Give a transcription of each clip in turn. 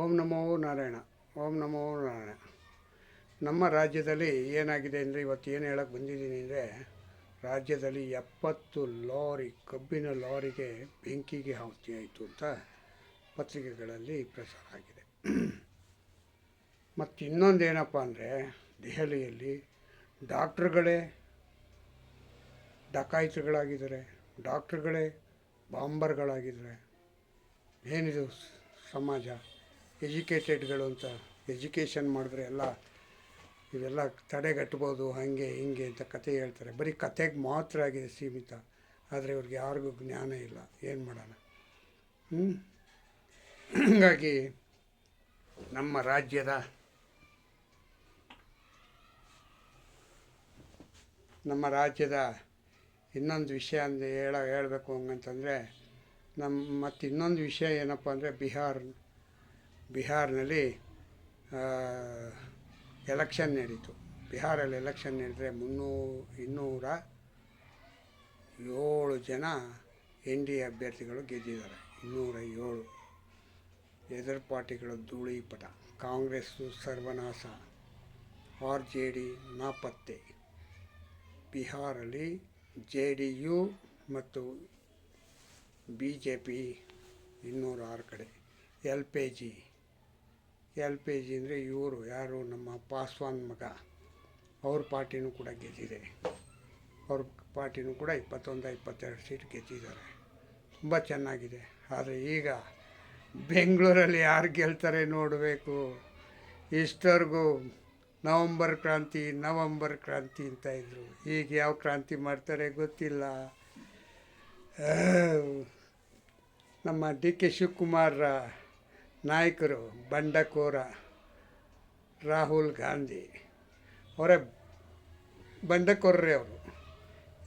ಓಂ ನಮೋ ನಾರಾಯಣ, ಓಂ ನಮೋ ನಾರಾಯಣ. ನಮ್ಮ ರಾಜ್ಯದಲ್ಲಿ ಏನಾಗಿದೆ ಅಂದರೆ ಇವತ್ತು ಏನು ಹೇಳಕ್ಕೆ ಬಂದಿದ್ದೀನಿ ಅಂದರೆ ರಾಜ್ಯದಲ್ಲಿ ಎಪ್ಪತ್ತು ಲಾರಿ, ಕಬ್ಬಿನ ಲಾರಿಗೆ ಬೆಂಕಿಗೆ ಆಯಿತು ಅಂತ ಪತ್ರಿಕೆಗಳಲ್ಲಿ ಪ್ರಸಾರ ಆಗಿದೆ. ಮತ್ತು ಇನ್ನೊಂದೇನಪ್ಪ ಅಂದರೆ ದೆಹಲಿಯಲ್ಲಿ ಡಾಕ್ಟ್ರುಗಳೇ ಡಕಾಯಿತುಗಳಾಗಿದ್ದಾರೆ, ಡಾಕ್ಟ್ರುಗಳೇ ಬಾಂಬರ್ಗಳಾಗಿದ್ದಾರೆ. ಏನಿದು ಸಮಾಜ? ಎಜುಕೇಟೆಡ್ಗಳು ಅಂತ, ಎಜುಕೇಷನ್ ಮಾಡಿದ್ರೆ ಎಲ್ಲ ಇವೆಲ್ಲ ತಡೆಗಟ್ಬೋದು, ಹಾಗೆ ಹಿಂಗೆ ಅಂತ ಕತೆ ಹೇಳ್ತಾರೆ. ಬರೀ ಕತೆಗೆ ಮಾತ್ರ ಆಗಿದೆ ಸೀಮಿತ. ಆದರೆ ಇವ್ರಿಗೆ ಯಾರಿಗೂ ಜ್ಞಾನ ಇಲ್ಲ. ಏನು ಮಾಡೋಣ? ಹಾಗಾಗಿ ನಮ್ಮ ರಾಜ್ಯದ ನಮ್ಮ ರಾಜ್ಯದ ಇನ್ನೊಂದು ವಿಷಯ ಅಂದರೆ ಹೇಳ, ಹೇಳಬೇಕು ಹಂಗಂತಂದರೆ ನಮ್ಮ ಮತ್ತು ಇನ್ನೊಂದು ವಿಷಯ ಏನಪ್ಪ ಅಂದರೆ ಬಿಹಾರ್ ಬಿಹಾರ್ನಲ್ಲಿ ಎಲೆಕ್ಷನ್ ನಡೀತು. ಬಿಹಾರಲ್ಲಿ ಎಲೆಕ್ಷನ್ ನಡೆದರೆ ಮುನ್ನೂ, ಇನ್ನೂರ ಏಳು ಜನ ಎನ್ ಡಿ ಎ ಅಭ್ಯರ್ಥಿಗಳು ಗೆದ್ದಿದ್ದಾರೆ. ಇನ್ನೂರ ಏಳು ಎದುರು ಪಾರ್ಟಿಗಳು ಧೂಳಿಪಟ ಕಾಂಗ್ರೆಸ್ಸು ಸರ್ವನಾಶ. ಆರ್ ಜೆ ಡಿ ನಾಪತ್ತೆ. ಬಿಹಾರಲ್ಲಿ ಜೆ ಡಿ ಯು ಮತ್ತು ಬಿ ಜೆ ಪಿ ಇನ್ನೂರ ಆರು ಕಡೆ. L P G L P G ಅಂದರೆ ಇವರು, ಯಾರು, ನಮ್ಮ ಪಾಸ್ವಾನ್ ಮಗ. ಅವ್ರ ಪಾರ್ಟಿನೂ ಕೂಡ ಗೆದ್ದಿದೆ. ಅವ್ರ ಪಾರ್ಟಿನೂ ಕೂಡ ಇಪ್ಪತ್ತೊಂದು, ಇಪ್ಪತ್ತೆರಡು ಸೀಟ್ ಗೆದ್ದಿದ್ದಾರೆ. ತುಂಬ ಚೆನ್ನಾಗಿದೆ. ಆದರೆ ಈಗ ಬೆಂಗಳೂರಲ್ಲಿ ಯಾರು ಗೆಲ್ತಾರೆ ನೋಡಬೇಕು. ಇಷ್ಟರ್ಗೂ ನವಂಬರ್ ಕ್ರಾಂತಿ ನವಂಬರ್ ಕ್ರಾಂತಿ ಅಂತ ಇದ್ದರು ಈಗ ಯಾವ ಕ್ರಾಂತಿ ಮಾಡ್ತಾರೆ ಗೊತ್ತಿಲ್ಲ. ನಮ್ಮ ಡಿ ಕೆ ಶಿವಕುಮಾರ್ ನಾಯಕರು ಬಂಡಕೋರ ರಾಹುಲ್ ಗಾಂಧಿ ಅವರೇ ಬಂಡಕೋರ್ರೆ ಅವರು.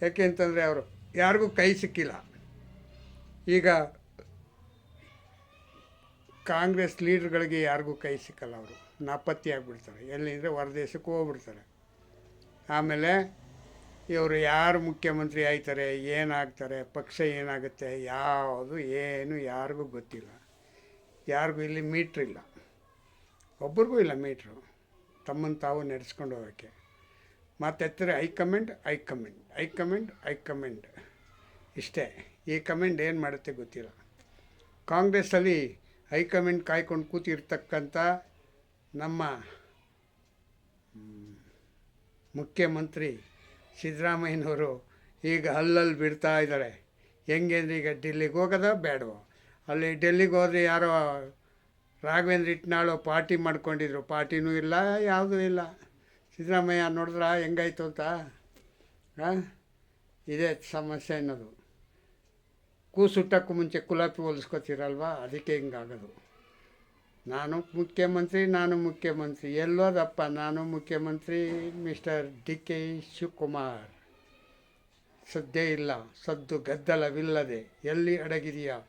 ಯಾಕೆ ಅಂತಂದರೆ ಅವರು ಯಾರಿಗೂ ಕೈ ಸಿಕ್ಕಿಲ್ಲ. ಈಗ ಕಾಂಗ್ರೆಸ್ ಲೀಡ್ರ್ಗಳಿಗೆ ಯಾರಿಗೂ ಕೈ ಸಿಕ್ಕಲ್ಲ ಅವರು. ನಾಪತ್ತಿ ಆಗಿಬಿಡ್ತಾರೆ. ಎಲ್ಲಿಂದರೆ ಹೊರದೇಶಕ್ಕೆ ಹೋಗ್ಬಿಡ್ತಾರೆ. ಆಮೇಲೆ ಇವರು ಯಾರು ಮುಖ್ಯಮಂತ್ರಿ ಆಯ್ತಾರೆ, ಏನಾಗ್ತಾರೆ, ಪಕ್ಷ ಏನಾಗುತ್ತೆ, ಯಾವುದು ಏನು ಯಾರಿಗೂ ಗೊತ್ತಿಲ್ಲ. ಯಾರಿಗೂ ಇಲ್ಲಿ ಮೀಟ್ರ್ ಇಲ್ಲ. ಒಬ್ರಿಗೂ ಇಲ್ಲ ಮೀಟ್ರು. ತಮ್ಮನ್ನು ತಾವು ನಡೆಸ್ಕೊಂಡು ಹೋಗೋಕ್ಕೆ. ಮಾತೆತ್ತರೆ high command high command high command high command. ಇಷ್ಟೇ. ಈ ಕಮೆಂಡ್ ಏನು ಮಾಡುತ್ತೆ ಗೊತ್ತಿಲ್ಲ. ಕಾಂಗ್ರೆಸ್ಸಲ್ಲಿ ಹೈಕಮೆಂಡ್ ಕಾಯ್ಕೊಂಡು ಕೂತಿರ್ತಕ್ಕಂಥ ನಮ್ಮ ಮುಖ್ಯಮಂತ್ರಿ ಸಿದ್ದರಾಮಯ್ಯನವರು ಈಗ ಅಲ್ಲಲ್ಲಿ ಬಿಡ್ತಾ ಇದ್ದಾರೆ. ಹೆಂಗೆ ಅಂದರೆ ಈಗ ಡೆಲ್ಲಿಗೆ ಹೋಗೋದ ಬೇಡವೋ? ಅಲ್ಲಿ ಡೆಲ್ಲಿಗೆ ಹೋದರೆ ಯಾರೋ ರಾಘವೇಂದ್ರ ಇಟ್ನಾಳು ಪಾರ್ಟಿ ಮಾಡ್ಕೊಂಡಿದ್ರು. ಪಾರ್ಟಿನೂ ಇಲ್ಲ, ಯಾವುದೂ ಇಲ್ಲ. ಸಿದ್ದರಾಮಯ್ಯ ನೋಡಿದ್ರ, ಹೆಂಗಾಯ್ತು ಅಂತ? ಹಾಂ ಇದೇ ಸಮಸ್ಯೆ ಅನ್ನೋದು. ಕೂಸುಟ್ಟಕ್ಕೂ ಮುಂಚೆ ಕುಲಾಪಿ ಹೋಲಿಸ್ಕೊತೀರಲ್ವ? ಅದಕ್ಕೆ ಹಿಂಗಾಗೋದು. ನಾನು ಮುಖ್ಯಮಂತ್ರಿ ನಾನು ಮುಖ್ಯಮಂತ್ರಿ. ಎಲ್ಲೋದಪ್ಪ, ನಾನು ಮುಖ್ಯಮಂತ್ರಿ, ಮಿಸ್ಟರ್ ಡಿ ಕೆ ಶಿವಕುಮಾರ್. ಸದ್ದೇ ಇಲ್ಲ. ಸದ್ದು ಗದ್ದಲವಿಲ್ಲದೆ ಎಲ್ಲಿ ಅಡಗಿದೆಯಾ?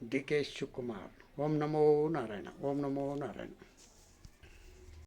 ಡಿ ಕೆ ಶಿವಕುಮಾರ್ ಓಂ ನಮೋ ನಾರಾಯಣ ಓಂ ನಮೋ ನಾರಾಯಣ